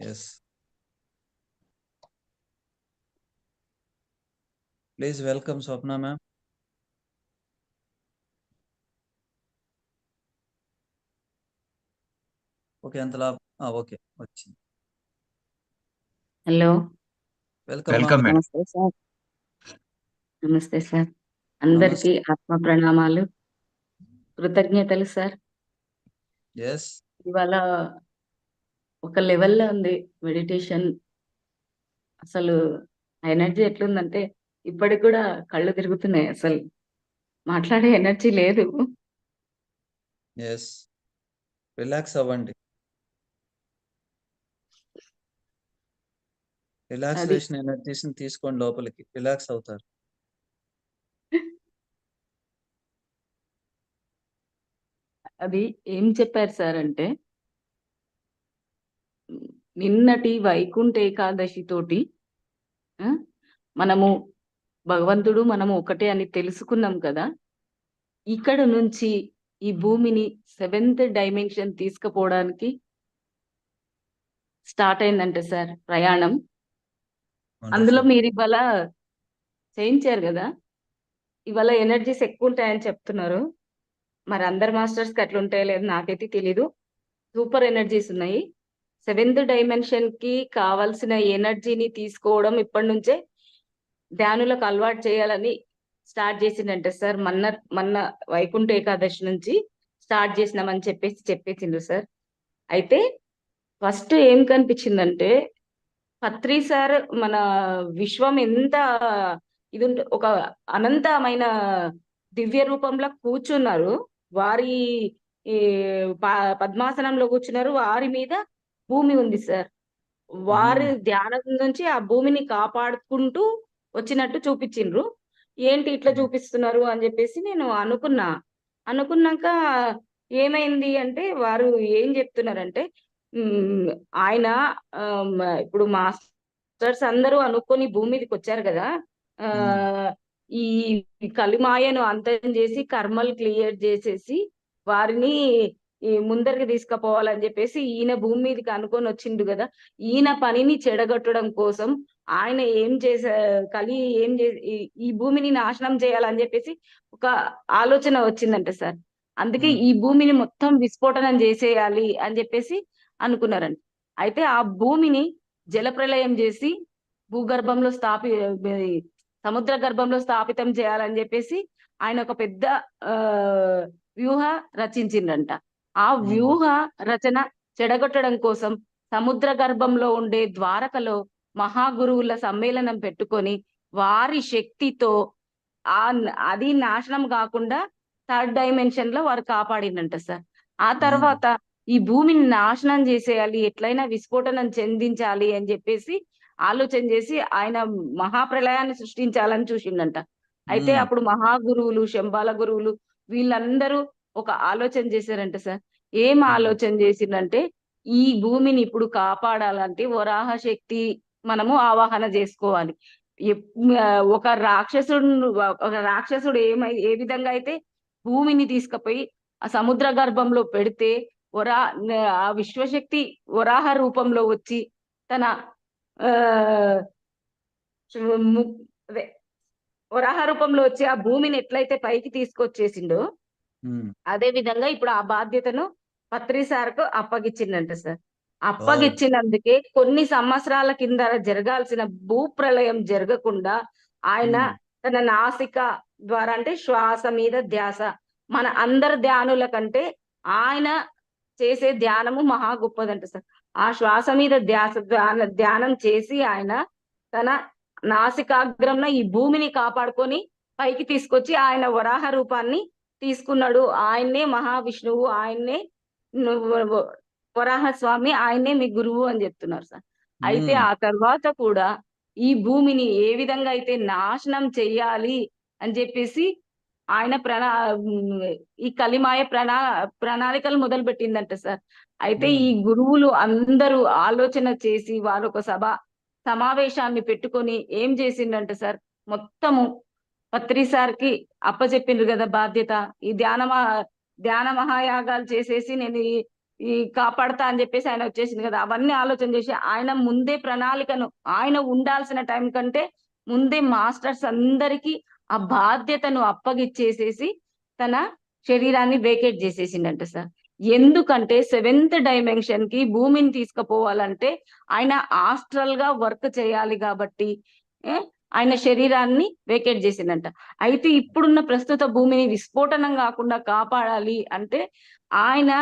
Yes. Please welcome Swapna ma'am. Okay అంతలా okay వచ్చింది. Hello. Welcome welcome నమస్తే sir. నమస్తే సార్. అందరికీ ఆత్మ ప్రణామాలు కృతజ్ఞతలు సార్. ఎస్. ఇవాళ ఒక లెవెల్లో ఉంది మెడిటేషన్ అసలు ఎనర్జీ ఎట్లుందంటే ఇప్పటికి కూడా కళ్ళు తిరుగుతున్నాయి అసలు. మాట్లాడే ఎనర్జీ లేదు. ఎస్ రిలాక్స్ అవ్వండి. రిలాక్సేషన్ ఎనర్జీస్ తీసుకోండి లోపలికి. రిలాక్స్ అవుతారు. అది ఏం చెప్పారు సార్ అంటే నిన్నటి వైకుంఠ ఏకాదశి తోటి ఆ, మనము భగవంతుడు మనము ఒకటే అని తెలుసుకున్నాం కదా. ఇక్కడ నుంచి ఈ భూమిని సెవెంత్ డైమెన్షన్ తీసుకుపోవడానికి స్టార్ట్ అయిందంటే సార్ ప్రయాణం. అందులో మీరు ఇవాళ చేయించారు కదా. ఇవాళ ఎనర్జీస్ ఎక్కువ ఉంటాయని చెప్తున్నారు. మరి అందరు మాస్టర్స్కి అట్లా ఉంటాయో లేదు నాకైతే తెలీదు. సూపర్ ఎనర్జీస్ ఉన్నాయి. సెవెంత్ డైమెన్షన్కి కావాల్సిన ఎనర్జీని తీసుకోవడం ఇప్పటి నుంచే ధ్యానులకు అలవాటు చేయాలని స్టార్ట్ చేసిండంటే సార్. మొన్న మొన్న వైకుంఠ ఏకాదశి నుంచి స్టార్ట్ చేసినామని చెప్పేసి చెప్పేసిండ్రు సార్. అయితే ఫస్ట్ ఏం కనిపించిందంటే పత్రి సార్ మన విశ్వం ఎంత ఇది ఒక అనంతమైన దివ్య రూపంలో కూర్చున్నారు. వారి ప- పద్మాసనంలో కూర్చున్నారు. వారి మీద భూమి ఉంది సార్. వారి ధ్యానం నుంచి ఆ భూమిని కాపాడుకుంటూ వచ్చినట్టు చూపించిండ్రు. ఏంటి ఇట్లా చూపిస్తున్నారు అని చెప్పేసి నేను అనుకున్నా. అనుకున్నాక ఏమైంది అంటే వారు ఏం చెప్తున్నారంటే ఆయన ఇప్పుడు మాస్టర్స్ అందరూ అనుకొని భూమి మీదకి వచ్చారు కదా. ఈ కలిమాయను అంతం చేసి కర్మలు క్లియర్ చేసేసి వారిని ఈ ముందరికి తీసుకుపోవాలని చెప్పేసి ఈయన భూమి మీదకి అనుకొని వచ్చిండు కదా. ఈయన పనిని చెడగొట్టడం కోసం ఆయన ఏం చేసా కలి ఏం చే ఈ- భూమిని నాశనం చేయాలని చెప్పేసి ఒక ఆలోచన వచ్చిందంట సార్. అందుకే. ఈ భూమిని మొత్తం విస్ఫోటనం చేసేయాలి అని చెప్పేసి అనుకున్నారండి అయితే ఆ భూమిని జలప్రలయం చేసి భూగర్భంలో స్థాపి సముద్ర గర్భంలో స్థాపితం చేయాలని చెప్పేసి ఆయన ఒక పెద్ద ఆ వ్యూహ రచించిండంట ఆ వ్యూహ రచన చెడగొట్టడం కోసం సముద్ర గర్భంలో ఉండే ద్వారకలో మహాగురువుల సమ్మేళనం పెట్టుకొని వారి శక్తితో ఆ అది నాశనం కాకుండా థర్డ్ డైమెన్షన్లో వారు కాపాడిందంట సార్. ఆ తర్వాత ఈ భూమిని నాశనం చేసేయాలి ఎట్లయినా విస్ఫోటనం చెందించాలి అని చెప్పేసి ఆలోచన చేసి ఆయన మహాప్రలయాన్ని సృష్టించాలని చూసిండంట. అయితే. అప్పుడు మహాగురువులు శంబాల గురువులు వీళ్ళందరూ ఒక ఆలోచన చేశారంట సార్ ఏం ఆలోచన చేసిందంటే ఈ భూమిని ఇప్పుడు కాపాడాలంటే వరాహ శక్తి మనము ఆవాహన చేసుకోవాలి ఒక రాక్షసుడు ఒక రాక్షసుడు ఏమై ఏ విధంగా అయితే భూమిని తీసుకుపోయి ఆ సముద్ర గర్భంలో పెడితే వరా ఆ విశ్వశక్తి వరాహ రూపంలో వచ్చి తన అదే వరాహ రూపంలో వచ్చి ఆ భూమిని ఎట్లయితే పైకి తీసుకొచ్చేసిండో. అదే విధంగా ఇప్పుడు ఆ బాధ్యతను పత్రి సార్కు అప్పగిచ్చిందంట సార్. అప్పగిచ్చినందుకే కొన్ని సంవత్సరాల కింద జరగాల్సిన భూప్రలయం జరగకుండా ఆయన. తన నాసిక ద్వారా అంటే శ్వాస మీద ధ్యాస మన అందరి ధ్యానుల కంటే ఆయన చేసే ధ్యానము మహా గొప్పదంట సార్. ఆ శ్వాస మీద ధ్యాస ధ్యాన ధ్యానం చేసి ఆయన తన నాసికాగ్రంలో ఈ భూమిని కాపాడుకొని పైకి తీసుకొచ్చి ఆయన వరాహ రూపాన్ని తీసుకున్నాడు ఆయన్నే మహావిష్ణువు ఆయన్నే వరాహ స్వామి ఆయన్నే మీ గురువు అని చెప్తున్నారు సార్ అయితే. ఆ తర్వాత కూడా ఈ భూమిని ఏ విధంగా అయితే నాశనం చెయ్యాలి అని చెప్పేసి ఆయన ప్రణా ఈ కలిమాయ ప్రణా ప్రణాళికలు మొదలు పెట్టిందంట సార్ అయితే. ఈ గురువులు అందరూ ఆలోచన చేసి వారు ఒక సభ సమావేశాన్ని పెట్టుకొని ఏం చేసిండంట సార్ మొత్తము పత్రి సార్కి అప్పచెప్పిండ్రు కదా బాధ్యత. ఈ ధ్యాన ధ్యాన మహాయాగాలు చేసేసి నేను ఈ కాపాడతా అని చెప్పేసి ఆయన వచ్చేసింది కదా. అవన్నీ ఆలోచన చేసి ఆయన ముందే ప్రణాళికను ఆయన ఉండాల్సిన టైం కంటే ముందే మాస్టర్స్ అందరికీ ఆ బాధ్యతను అప్పగిచ్చేసేసి తన శరీరాన్ని వేకేట్ చేసేసిండంట సార్. ఎందుకంటే సెవెంత్ డైమెన్షన్కి భూమిని తీసుకుపోవాలంటే ఆయన ఆస్ట్రల్గా వర్క్ చేయాలి కాబట్టి ఆయన శరీరాన్ని వేకేట్ చేసిందంట. అయితే ఇప్పుడున్న ప్రస్తుత భూమిని విస్ఫోటనం కాకుండా కాపాడాలి అంటే ఆయన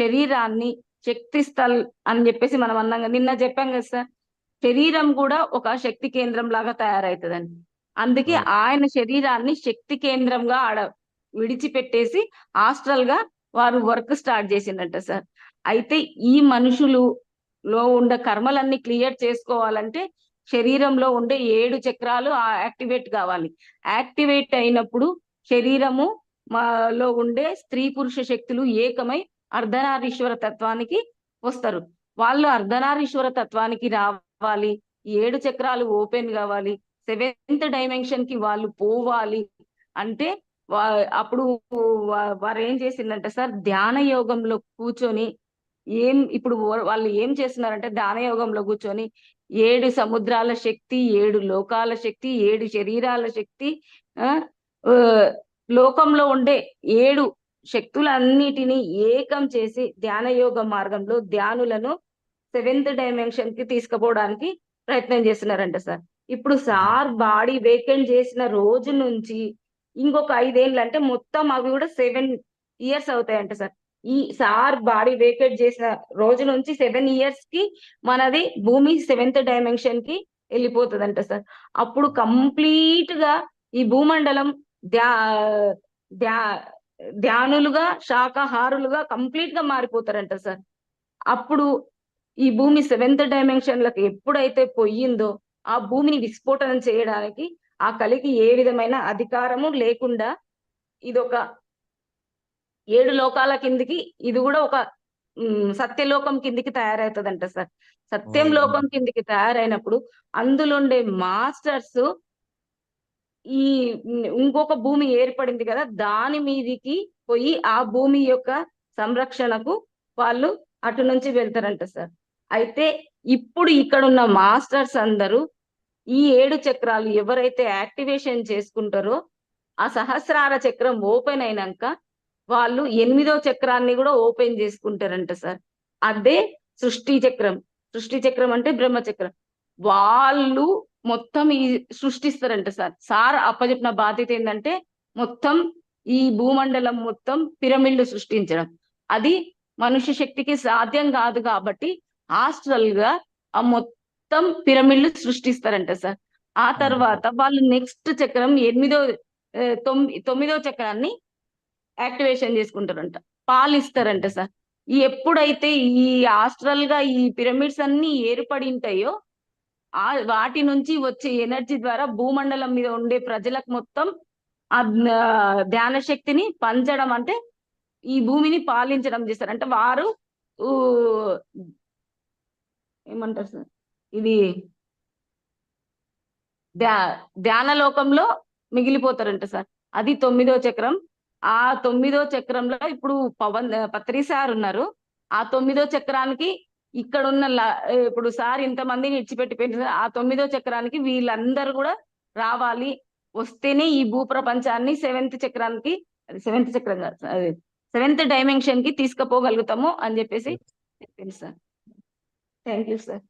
శరీరాన్ని శక్తి స్థల్ అని చెప్పేసి మనం అన్నాం నిన్న చెప్పాం కదా సార్. శరీరం కూడా ఒక శక్తి కేంద్రం లాగా తయారవుతుందని అందుకే. ఆయన శరీరాన్ని శక్తి కేంద్రంగా ఆడ విడిచిపెట్టేసి హాస్టల్గా వారు వర్క్ స్టార్ట్ చేసిందంట సార్. అయితే ఈ మనుషులు లో ఉండే కర్మలన్నీ క్లియర్ చేసుకోవాలంటే శరీరంలో ఉండే ఏడు చక్రాలు యాక్టివేట్ కావాలి. యాక్టివేట్ అయినప్పుడు శరీరము లో ఉండే స్త్రీ పురుష శక్తులు ఏకమై అర్ధనారీశ్వర తత్వానికి వస్తారు. వాళ్ళు అర్ధనారీశ్వర తత్వానికి రావాలి. ఏడు చక్రాలు ఓపెన్ కావాలి. సెవెంత్ డైమెన్షన్కి వాళ్ళు పోవాలి. అంటే అప్పుడు వారు ఏం చేసిందంటే సార్? ధ్యాన యోగంలో కూర్చొని ఏం ఇప్పుడు వాళ్ళు ఏం చేస్తున్నారంటే ధ్యాన యోగంలో కూర్చొని ఏడు సముద్రాల శక్తి ఏడు లోకాల శక్తి ఏడు శరీరాల శక్తి ఆ లోకంలో ఉండే ఏడు శక్తులన్నిటినీ ఏకం చేసి ధ్యాన యోగ మార్గంలో ధ్యానులను సెవెంత్ డైమెన్షన్కి తీసుకుపోవడానికి ప్రయత్నం చేస్తున్నారంట సార్. ఇప్పుడు సార్ బాడీ వేకెంట్ చేసిన రోజు నుంచి ఇంకొక ఐదేళ్ళు అంటే మొత్తం అవి కూడా సెవెన్ ఇయర్స్ అవుతాయంట సార్. ఈ సార్ బాడీ వేకెట్ చేసిన రోజు నుంచి సెవెన్ ఇయర్స్కి మనది భూమి సెవెంత్ డైమెన్షన్కి వెళ్ళిపోతుందంట సార్. అప్పుడు కంప్లీట్గా ఈ భూమండలం ధ్యా ధ్యా ధ్యానులుగా శాకాహారులుగా కంప్లీట్గా మారిపోతారంట సార్. అప్పుడు ఈ భూమి సెవెంత్ డైమెన్షన్లకు ఎప్పుడైతే పోయిందో ఆ భూమిని విస్ఫోటనం చేయడానికి ఆ కలికి ఏ విధమైన అధికారము లేకుండా ఇదొక ఏడు లోకాల కిందికి ఇది కూడా ఒక సత్యలోకం కిందికి తయారవుతుందంట సార్ సత్యం. లోకం కిందికి తయారైనప్పుడు అందులో ఉండే మాస్టర్స్ ఈ ఇంకొక భూమి ఏర్పడింది కదా దాని మీదికి పోయి ఆ భూమి యొక్క సంరక్షణకు వాళ్ళు అటు నుంచి వెళ్తారంట సార్ అయితే ఇప్పుడు ఇక్కడ ఉన్న మాస్టర్స్ అందరూ ఈ ఏడు చక్రాలు ఎవరైతే యాక్టివేషన్ చేసుకుంటారో ఆ సహస్రార చక్రం ఓపెన్ అయినాక వాళ్ళు ఎనిమిదో చక్రాన్ని కూడా ఓపెన్ చేసుకుంటారంట సార్. అదే సృష్టి చక్రం. సృష్టి చక్రం అంటే బ్రహ్మ చక్రం. వాళ్ళు మొత్తం ఈ సృష్టిస్తారంట సార్. సార్ అప్పచెప్పిన బాధ్యత ఏంటంటే మొత్తం ఈ భూమండలం మొత్తం పిరమిడ్లు సృష్టించడం. అది మనుష్య శక్తికి సాధ్యం కాదు కాబట్టి హాస్టల్గా ఆ మొత్తం పిరమిడ్లు సృష్టిస్తారంట సార్. ఆ తర్వాత వాళ్ళు నెక్స్ట్ చక్రం ఎనిమిదో తొమ్మిదో చక్రాన్ని యాక్టివేషన్ చేసుకుంటారంట. పాలిస్తారంట సార్. ఎప్పుడైతే ఈ ఆస్ట్రల్గా ఈ పిరమిడ్స్ అన్ని ఏర్పడి ఉంటాయో ఆ వాటి నుంచి వచ్చే ఎనర్జీ ద్వారా భూమండలం మీద ఉండే ప్రజలకు మొత్తం ఆ ధ్యాన శక్తిని పంచడం అంటే ఈ భూమిని పాలించడం చేస్తారు. అంటే వారు ఏమంటారు సార్? ఇది ధ్యా ధ్యాన లోకంలో మిగిలిపోతారంట సార్. అది తొమ్మిదో చక్రం. ఆ తొమ్మిదో చక్రంలో ఇప్పుడు పవన్ పత్రి సార్ ఉన్నారు. ఆ తొమ్మిదో చక్రానికి ఇక్కడ ఉన్న ఇప్పుడు సార్ ఇంతమందిని ఇడిచిపెట్టిపోయింది సార్. ఆ తొమ్మిదో చక్రానికి వీళ్ళందరూ కూడా రావాలి. వస్తేనే ఈ భూ ప్రపంచాన్ని సెవెంత్ చక్రానికి సెవెంత్ చక్రం కాదు అది సెవెంత్ డైమెన్షన్కి తీసుకుపోగలుగుతాము అని చెప్పేసి చెప్పింది సార్. Thank you sir.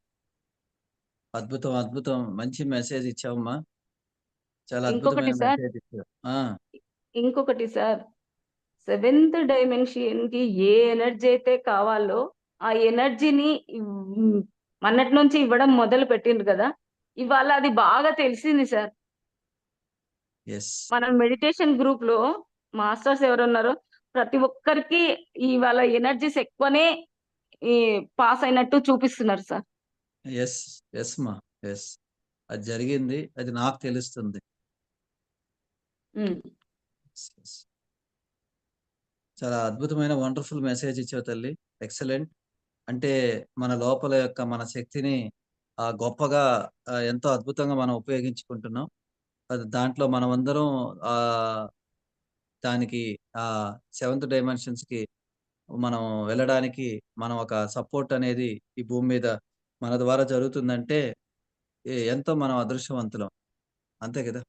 అద్భుతం అద్భుతం. మంచి మెసేజ్ ఇచ్చావమ్మా. చాలా ఇంకొకటి అద్భుతమైన. మెసేజ్ ఇచ్చావు. ఇంకొకటి సార్ సెవెంత్ డైమెన్షన్కి ఏ ఎనర్జీ అయితే కావాలో ఆ ఎనర్జీని మొన్నటి నుంచి ఇవ్వడం మొదలు పెట్టిండ్రు కదా ఇవాళ అది బాగా తెలిసింది సార్. మన మెడిటేషన్ గ్రూప్లో మాస్టర్స్ ఎవరున్నారో ప్రతి ఒక్కరికి ఇవాళ ఎనర్జీస్ ఎక్కువనే ఈ పాస్ అయినట్టు చూపిస్తున్నారు సార్. ఎస్ ఎస్ మా ఎస్ అది జరిగింది అది నాకు తెలుస్తుంది. చాలా అద్భుతమైన వండర్ఫుల్ మెసేజ్ ఇచ్చావు తల్లి ఎక్సలెంట్ అంటే మన లోపల యొక్క మన శక్తిని ఆ గొప్పగా ఎంతో అద్భుతంగా మనం ఉపయోగించుకుంటున్నాం అది దాంట్లో మనం అందరం దానికి ఆ సెవెంత్ డైమెన్షన్స్కి మనం వెళ్ళడానికి మనం ఒక సపోర్ట్ అనేది ఈ భూమి మీద మన ద్వారా జరుగుతుందంటే ఎంతో మనం అదృష్టవంతులం. అంతే కదా!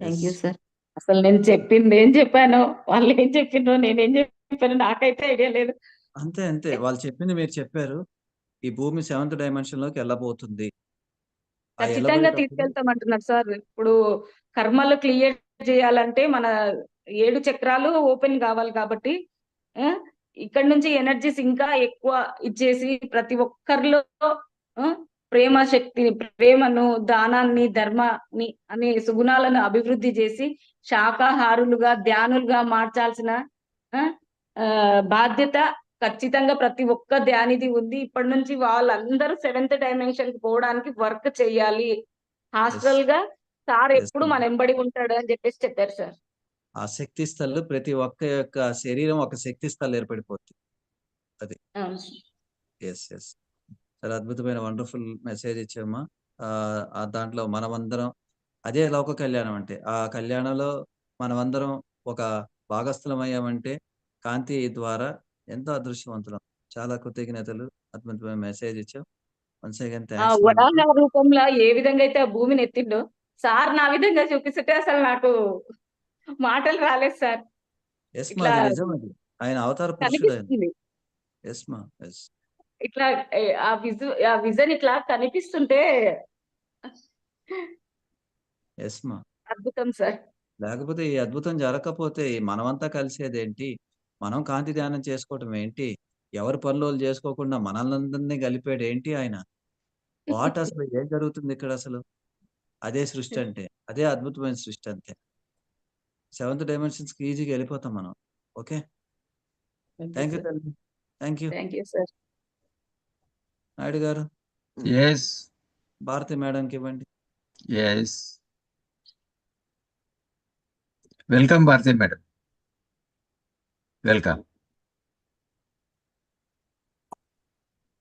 Thank you. సార్. అసలు నేను చెప్పిందేం చెప్పానో, వాళ్ళేం చెప్పిండ్రో, నేనేం చెప్పానో నాకైతే ఐడియా లేదు. అంతే. అంతే. వాళ్ళు చెప్పింది మీరు చెప్పారు. ఈ భూమి సెవెంత్ డైమెన్షన్‌లోకి ఎళ్ళబోతుంది. ఆ ఖచ్చితంగా ఎళ్ళబోయేటప్పుడు తీసుకెళ్తామంటున్నారు సార్. ఇప్పుడు కర్మలు క్లియర్ చేయాలంటే మన 7 చక్రాలు ఓపెన్ కావాలి కాబట్టి! ఇక్కడి నుంచి ఎనర్జీస్ ఇంకా ఎక్కువ ఇచ్చేసి ప్రతి ఒక్కరిలో! ప్రేమ శక్తిని, ప్రేమను, దానాన్ని, ధర్మాన్ని అనే సుగుణాలను అభివృద్ధి చేసి శాకాహారులుగా, ధ్యానులుగా మార్చాల్సిన బాధ్యత ఖచ్చితంగా ప్రతి ఒక్క ధ్యానిది ఉంది. ఇప్పటి నుంచి వాళ్ళందరూ సెవెంత్ డైమెన్షన్‌కి పోవడానికి వర్క్ చేయాలి. యెస్. హాస్టల్‌గా సార్ ఎప్పుడు. మన ఎంబడి ఉంటాడు అని చెప్పేసి చెప్పారు సార్. ఆ శక్తి స్థల్ ప్రతి ఒక్క యొక్క శరీరం ఒక శక్తి స్థల్ ఏర్పడిపోద్ది. అది. అవును సార్. చాలా అద్భుతమైన వండర్‌ఫుల్ మెసేజ్ ఇచ్చావమ్మా. ఆహ్, ఆ దాంట్లో మనమందరం అదే లోక కళ్యాణం అంటే. ఆ కళ్యాణంలో మనమందరం ఒక భాగస్థులమయ్యామంటే కాంతి ద్వారా ఎంతో అదృష్టవంతులం. చాలా కృతజ్ఞతలు. అద్భుతమైన మెసేజ్. Once again wonderful. రూపంలో ఏ విధంగా అయితే ఆ భూమిని ఎత్తిండో, సార్ నా విధంగా చూపిస్తుంటే అసలు నాకు మాటలు రాలేదు సార్. మా. నిజం అది. ఆయన అవతార. కనిపిస్తుంది. యెస్ మా. యెస్. ఇట్లా ఆ విజు ఆ విజన్ ఇట్లా కనిపిస్తుంటే మా. అద్భుతం సార్. లేకపోతే ఈ అద్భుతం జరగకపోతే మనమంతా కలిసేదేంటి? మనం కాంతి ధ్యానం చేసుకోవటం ఏంటి? ఎవరి పనులోళ్ళు చేసుకోకుండా మనల్నందరిని కలిపాడేంటి ఆయన? వాట్ అసలు ఏం జరుగుతుంది ఇక్కడ అసలు? అదే సృష్టి అంటే. అదే అద్భుతమైన సృష్టి అంతే. సెవెంత్ డైమెన్షన్స్‌కి ఈజీగా ఎళ్ళిపోతాం మనం. Okay. Thank you thank you sir. తల్లి. Thank you. Thank you sir. Naidu garu. Yes. Bharati మేడంకివ్వండి. Yes. Welcome Bharati madam. Welcome.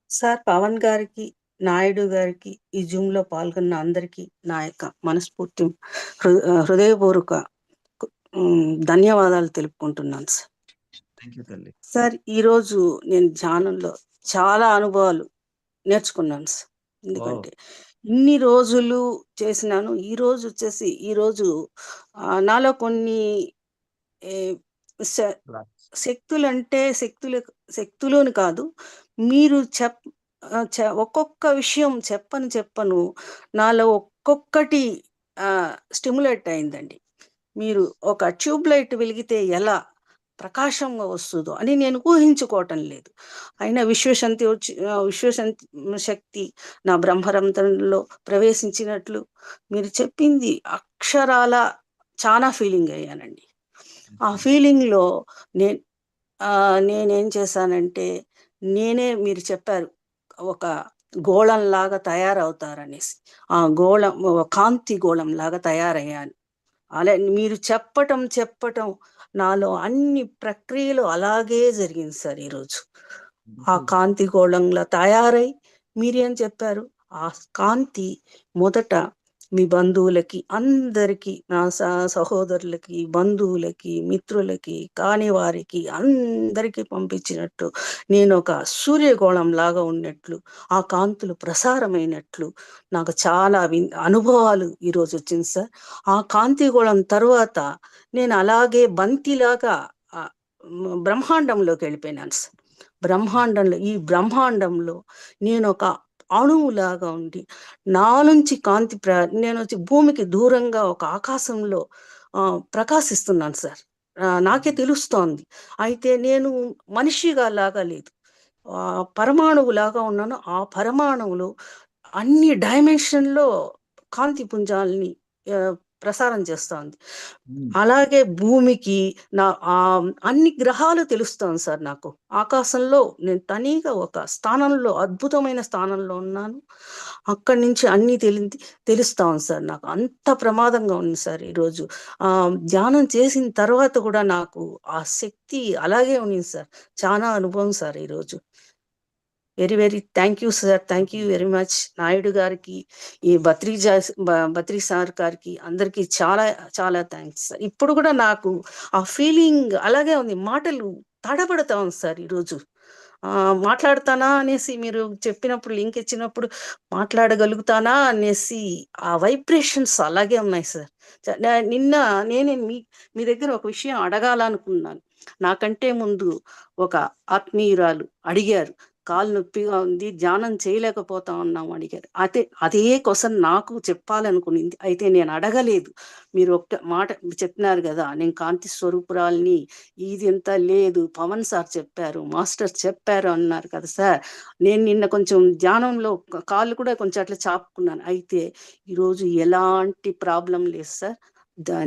Sir Pavan గారికి, నాయుడు గారికి, ఈ జూమ్‌లో పాల్గొన్న అందరికీ నా యొక్క మనస్ఫూర్తి హృదయపూర్వక. ధన్యవాదాలు తెలుపుకుంటున్నాను సార్. సార్ ఈరోజు నేను ధ్యానంలో చాలా అనుభవాలు నేర్చుకున్నాను సార్. ఎందుకంటే ఇన్ని రోజులు చేసినాను. ఈరోజు వచ్చేసి ఈరోజు ఆహ్, నాలో కొన్ని ఏ శ బ్లాక్స్. శక్తులంటే శక్తులు శక్తులని కాదు. మీరు చెప్ ఒక్కొక్క విషయం చెప్పను చెప్పను నాలో ఒక్కొక్కటి ఆహ్, స్టిమ్యులేట్ అయిందండి. మీరు ఒక ట్యూబ్ లైట్ వెలిగితే ఎలా ప్రకాశంగా వస్తదో అని నేను ఊహించుకోవటం లేదు. అయినా విశ్వశంతి వచ్చి విశ్వశంతి శక్తి నా బ్రహ్మరంధ్రంలో ప్రవేశించినట్లు మీరు చెప్పింది అక్షరాల చానా ఫీలింగ్ అయ్యానండి. ఆ. ఫీలింగ్‌లో నేను నేనేం చేశానంటే నేనే మీరు చెప్పారు. ఒక గోళంలాగా తయారవుతారనేసి. ఆ గోళం ఒక కాంతి గోళంలాగా తయారయ్యాను. అలా మీరు చెప్పటం చెప్పటం నాలో అన్ని ప్రక్రియలు అలాగే జరిగింది సార్ ఈరోజు. ఆ. కాంతి గోళంలా తయారై మీరేం చెప్పారు? ఆ కాంతి మొదట మీ బంధువులకి అందరికీ నా స సహోదరులకి, బంధువులకి, మిత్రులకి, కాని వారికి అందరికీ పంపించినట్టు నేనొక సూర్యగోళంలాగా ఉన్నట్లు, ఆ కాంతులు ప్రసారమైనట్లు నాకు చాలా అనుభవాలు ఈరోజు వచ్చింది సార్. ఆ కాంతిగోళం తర్వాత నేను అలాగే బంతిలాగా బ్రహ్మాండంలోకి వెళ్ళిపోయినాను సార్. బ్రహ్మాండంలో ఈ బ్రహ్మాండంలో నేనొక అణువులాగా ఉండి నా నుంచి కాంతి ప్ర నేనొచ్చి భూమికి దూరంగా ఒక ఆకాశంలో ప్రకాశిస్తున్నాను సార్. నాకే. తెలుస్తోంది. అయితే నేను మనిషిగా లాగా లేదు. పరమాణువులాగా ఉన్నాను. ఆ పరమాణువులో అన్ని డైమెన్షన్‌లో కాంతి పుంజాల్ని ప్రసారం చేస్తోంది. అలాగే భూమికి నా అన్ని గ్రహాలు తెలుస్తోంది సార్ నాకు. ఆకాశంలో నేను తనీగా ఒక స్థానంలో అద్భుతమైన స్థానంలో ఉన్నాను. అక్కడి నుంచి అన్నీ తెలింది తెలుస్తా ఉంది సార్ నాకు. అంత ప్రమాదంగా ఉంది సార్ ఈరోజు. ఆహ్, ధ్యానం చేసిన తర్వాత కూడా నాకు ఆ శక్తి అలాగే ఉన్నింది సార్. చానా అనుభవం సార్ ఈరోజు. Very very thank you sir. Thank you very much. Naidu గారికి ఈ బత్రీ జా బత్రీ సార్ గారికి అందరికీ చాలా చాలా థ్యాంక్స్. సార్ ఇప్పుడు కూడా నాకు ఆ ఫీలింగ్ అలాగే ఉంది. మాటలు తడబడతా ఉంది సార్ ఈరోజు. మాట్లాడతానా అనేసి మీరు చెప్పినప్పుడు లింక్ ఇచ్చినప్పుడు మాట్లాడగలుగుతానా అనేసి ఆ వైబ్రేషన్స్ అలాగే ఉన్నాయి సార్. నిన్న నేనే మీ మీ దగ్గర ఒక విషయం అడగాలనుకున్నాను. నాకంటే ముందు ఒక ఆత్మీయురాలు అడిగారు. కాలు నొప్పిగా ఉంది ధ్యానం చేయలేకపోతా ఉన్నాం అడిగారు. అదే అదే క్వశ్చన్ నాకు చెప్పాలనుకునింది. అయితే నేను అడగలేదు. మీరు ఒక్క మాట చెప్పినారు కదా నేను కాంతి స్వరూపురాల్ని ఇది ఎంత లేదు పవన్ సార్ చెప్పారు మాస్టర్ చెప్పారు అన్నారు కదా సార్. నేను నిన్న కొంచెం ధ్యానంలో కాళ్ళు కూడా కొంచెం అట్లా చాపుకున్నాను. అయితే ఈరోజు ఎలాంటి ప్రాబ్లం లేదు సార్.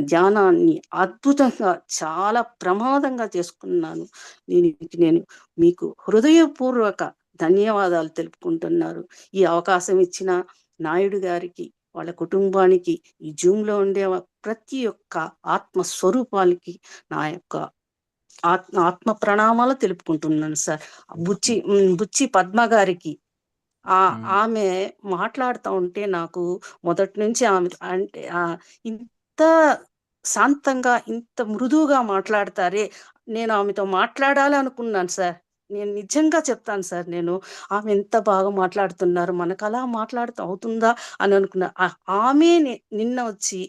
ధ్యానాన్ని అద్భుతంగా చాలా ప్రమాదంగా చేసుకున్నాను. దీనికి నేను మీకు హృదయపూర్వక ధన్యవాదాలు తెలుపుకుంటున్నారు ఈ అవకాశం ఇచ్చిన నాయుడు గారికి వాళ్ళ కుటుంబానికి ఈ జూమ్లో ఉండే ప్రతి ఒక్క ఆత్మ స్వరూపాలకి నా యొక్క ఆత్మ ఆత్మ ప్రణామాలు తెలుపుకుంటున్నాను సార్. బుచ్చి బుచ్చి పద్మ గారికి. ఆ. ఆమె మాట్లాడుతూ ఉంటే నాకు మొదటి నుంచి ఆమె అంటే ఆ ఇంత శాంతంగా ఇంత మృదువుగా మాట్లాడతారే? నేను ఆమెతో మాట్లాడాలి అనుకున్నాను సార్. నేను నిజంగా చెప్తాను సార్ నేను ఆమె ఎంత బాగా మాట్లాడుతున్నారు మనకు అలా మాట్లాడుతూ అవుతుందా అని అనుకున్నా. ఆమె నిన్న వచ్చి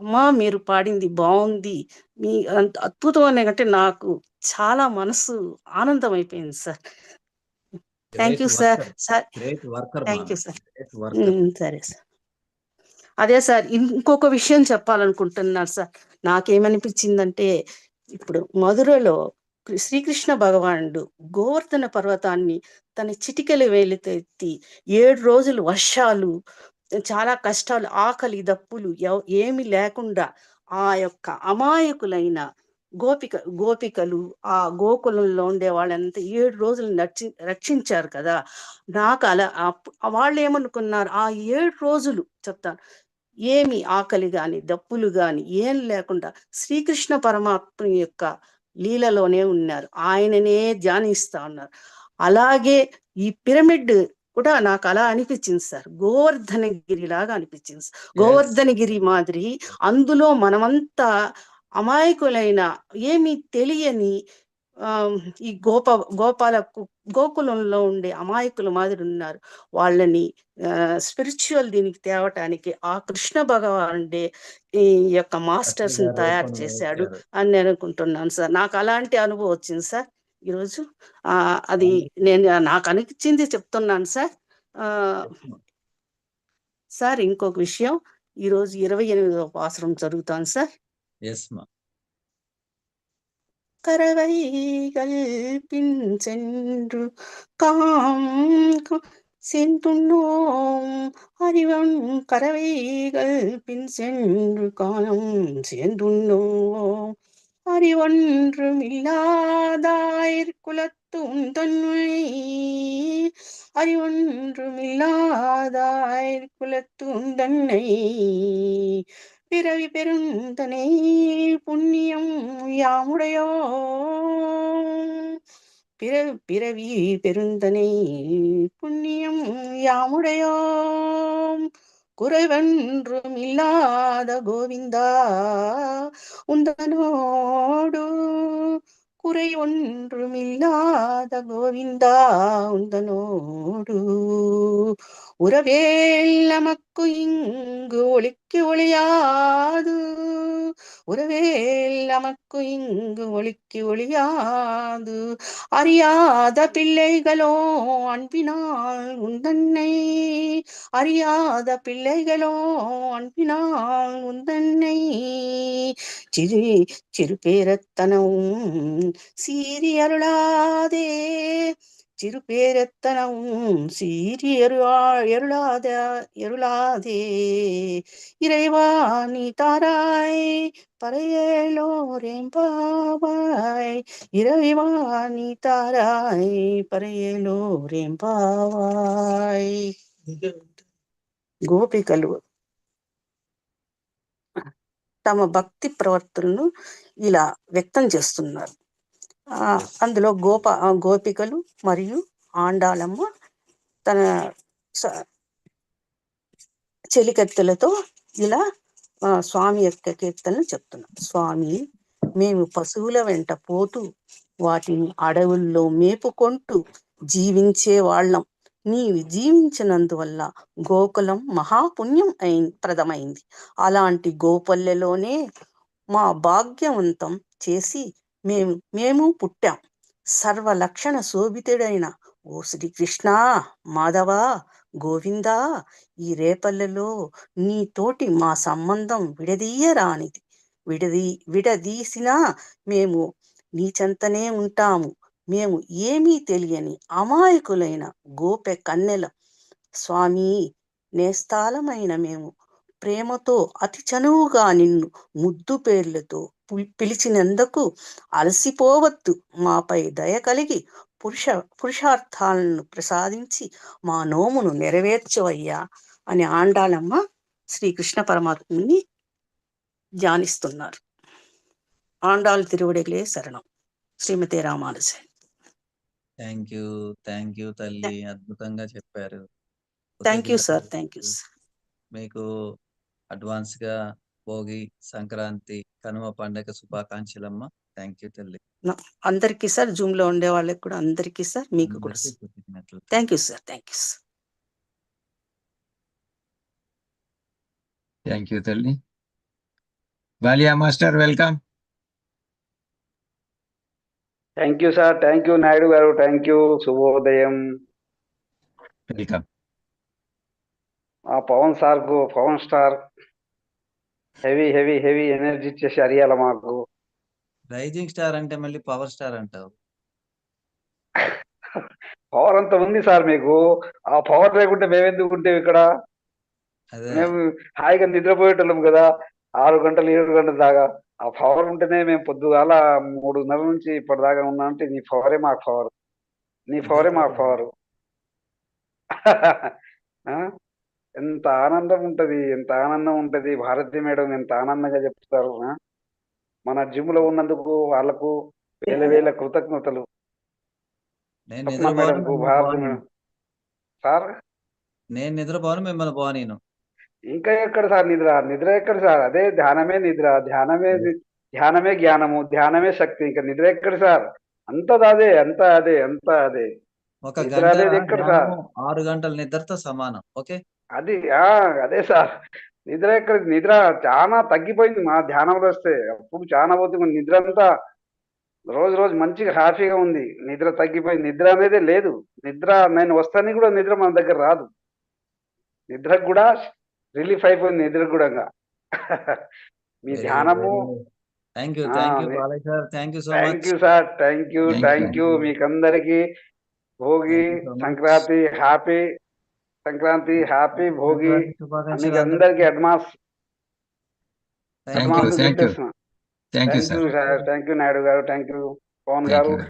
అమ్మా మీరు పాడింది బాగుంది. మీ అంత అద్భుతం అనే కంటే నాకు చాలా మనసు ఆనందం అయిపోయింది sir thank you sir. Sir thank you sir. సరే సార్. అదే సార్ ఇంకొక విషయం చెప్పాలనుకుంటున్నారు సార్. నాకేమనిపించిందంటే ఇప్పుడు మధురలో శ్రీకృష్ణ భగవానుడు గోవర్ధన పర్వతాన్ని తన చిటికలు వేలితో ఎత్తి ఏడు రోజులు వర్షాలు చాలా కష్టాలు ఆకలి దప్పులు ఏమి లేకుండా ఆ యొక్క అమాయకులైన గోపిక గోపికలు ఆ గోకులంలో ఉండే వాళ్ళంతా ఏడు రోజులు రక్షి రక్షించారు కదా. నాకు అలా వాళ్ళు ఏమనుకున్నారు ఆ ఏడు రోజులు చెప్తాను ఏమి ఆకలి గాని దప్పులు గాని ఏం లేకుండా శ్రీకృష్ణ పరమాత్మ యొక్క లీలలోనే ఉన్నారు. ఆయననే ధ్యానిస్తా ఉన్నారు. అలాగే ఈ పిరమిడ్ కూడా నాకు అలా అనిపించింది సార్. గోవర్ధనగిరి లాగా అనిపించింది సార్. గోవర్ధనగిరి మాదిరి అందులో మనమంతా అమాయకులైన ఏమీ తెలియని ఈ గోప గోపాల గోకులంలో ఉండే అమాయకుల మాదిరి ఉన్నారు. వాళ్ళని స్పిరిచువల్ దీనికి తేవటానికి ఆ కృష్ణ భగవానుడే ఈ యొక్క మాస్టర్స్ని తయారు చేశాడు అని నేను అనుకుంటున్నాను సార్. నాకు అలాంటి అనుభవం వచ్చింది సార్ ఈరోజు. ఆ అది నేను నాకు అనిపించింది చెప్తున్నాను సార్. ఆ సార్ ఇంకొక విషయం. ఈరోజు ఇరవై ఎనిమిదవ పాసరం జరుగుతాను సార్. கரவைகள் பின் சென்று காம் சென்றுண்ணோம் அறிவன் கரவைகள் பின் சென்று காலம் சேர்ந்துண்ணோம் அறிவொன்றும் இல்லாதாயிர் குலத்தும் தன்மை அறிவொன்றும் இல்லாதாயிர் குலத்தும் தன்னை. பிறவி பெருந்தனை புண்ணியம் யாமுடையோ? பிற பிறவி பெருந்தனை புண்ணியம் யாமுடையோ? குறைவென்றும் இல்லாத கோவிந்தா உந்தனோடு குறை ஒன்றும் இல்லாத கோவிந்தா உந்தனோடு உறவேல் நமக்கு இங்கு ஒளிக்கு ஒளியாது. உறவேல் நமக்கு இங்கு ஒளிக்கு ஒளியாது. அறியாத பிள்ளைகளோ அன்பினால் உந்தன்னை. அறியாத பிள்ளைகளோ அன்பினால் உந்தன்னை. சிறு சிறு பேரத்தனவும் சீரியருளாதே அருளாதே சிறு பேரத்தனவும் சீரி அருளா எருளாத எருளாதே இறைவா நீ தாராய் பறையலோரேம்பாவாய் இறைவா நீ தாராய் పరయేలోరేంపావాయ్ గోపికలు తమ భక్తి ప్రవర్తనను ఇలా వ్యక్తం చేస్తున్నారు ఆ అందులో గోప గోపికలు మరియు ఆండాలమ్మ తన స- చెలికత్తెలతో ఇలా స్వామి యొక్క కీర్తనలు చెప్తున్నాం స్వామి మేము పశువుల వెంట పోతూ వాటిని అడవుల్లో మేపుకొంటూ జీవించే వాళ్ళం. నీవు జీవించినందువల్ల గోకులం మహాపుణ్యం అయి ప్రదమైంది. అలాంటి గోపల్లెలోనే మా భాగ్యవంతం చేసి మేము మేము పుట్టాం. సర్వలక్షణ శోభితుడైన ఓ శ్రీకృష్ణ మాధవ గోవిందా ఈ రేపల్లెలో నీ తోటి మా సంబంధం విడదీయరానిది. విడదీ విడదీసినా మేము నీచెంతనే ఉంటాము. మేము ఏమీ తెలియని అమాయకులైన గోపె కన్నెల. స్వామి నేస్తాలమైన మేము ప్రేమతో అతి చనువుగా నిన్ను ముద్దు పేర్లతో పిలిచినందుకు అలసిపోవద్దు. మాపై దయ కలిగి పురుష పురుషార్థాలను ప్రసాదించి మా నోమును నెరవేర్చవయ్యా అని ఆండాలమ్మ శ్రీకృష్ణ పరమాత్ముని ధ్యానిస్తున్నారు. ఆండాలు తిరువడిగలే శరణం. Shrimati Ramanuja. Thank you thank you తల్లి. అద్భుతంగా చెప్పారు. Thank you sir. Thank you మీకు అడ్వాన్స్గా భోగి సంక్రాంతి కనుమ పండగ శుభాకాంక్షలమ్మ. థ్యాంక్ యూ తల్లి. అందరికీ సార్ జూమ్లో ఉండే వాళ్ళకి కూడా అందరికీ సార్ మీకు కూడా. Thank you sir thank you sir. Thank you తల్లి. బాలియా master welcome. Thank you sir thank you Naidu garu thank you శుభోదయం. వెల్కమ్. ఆ పవన్ సార్కు Pawan star heavy heavy heavy energy ఇచ్చేసి అరియాల మాకు. రైజింగ్ స్టార్ అంటే మళ్ళీ పవర్ స్టార్ అంటావు. పవర్ అంత ఉంది సార్ మీకు. ఆ పవర్ లేకుంటే మేమెందుకు ఉంటే ఇక్కడ? అదే. మేము హాయిగా నిద్రపోయేటోళ్ళం కదా. ఆరు గంటలు ఏడు గంటల దాకా. ఆ పవర్ ఉంటేనే మేము పొద్దుగాల మూడున్నర నుంచి ఇప్పటిదాకా ఉన్నా అంటే నీ పవరే మాకు పవర్. నీ పవరే మాకు పవర్. ఎంత ఆనందం ఉంటది ఎంత ఆనందం ఉంటది. భారతి మేడం ఎంత ఆనందంగా చెప్తారు ఆ? మన జిమ్లో ఉన్నందుకు వాళ్ళకు వేల వేల కృతజ్ఞతలు. నేను స్వప్న నిద్రపోను మిమ్మల్ని భారతి పోనీను. మేడం. సార్? నేను నిద్రపోను మిమ్మల్ని పోనీను. ఇంకా ఎక్కడ సార్ నిద్ర? నిద్ర ఎక్కడ సార్? అదే ధ్యానమే నిద్ర ధ్యానమే ధ్యానమే జ్ఞానము ధ్యానమే శక్తి. ఇంకా నిద్ర ఎక్కడ సార్? అంతది అదే అంతా అదే అంతా అదే. ఒక నిద్ర గంట అనేది ఎక్కడ సార్? ధ్యానము ఆరు గంటల నిద్రతో సమానం ఓకే? అది ఆ అదే సార్. నిద్ర ఎక్కడ నిద్ర చాలా తగ్గిపోయింది మా ధ్యానంలో వస్తే. అప్పుడు చాలా పోతుంది నిద్ర అంతా రోజు రోజు మంచిగా హ్యాపీగా ఉంది. నిద్ర తగ్గిపోయింది. నిద్ర అనేది లేదు. నిద్ర నేను వస్తాను కూడా నిద్ర మన దగ్గర రాదు. నిద్రకు కూడా రిలీఫ్ అయిపోయింది నిద్ర కూడా మీ ధ్యానము thank you thank you sir. Thank you thank you మీకందరికి Bhogi. Sankranti happy Sankranti happy Bhogi మీకు అందరికి. Advance. Thank you Naidu garu. Thank you Pawan గారు.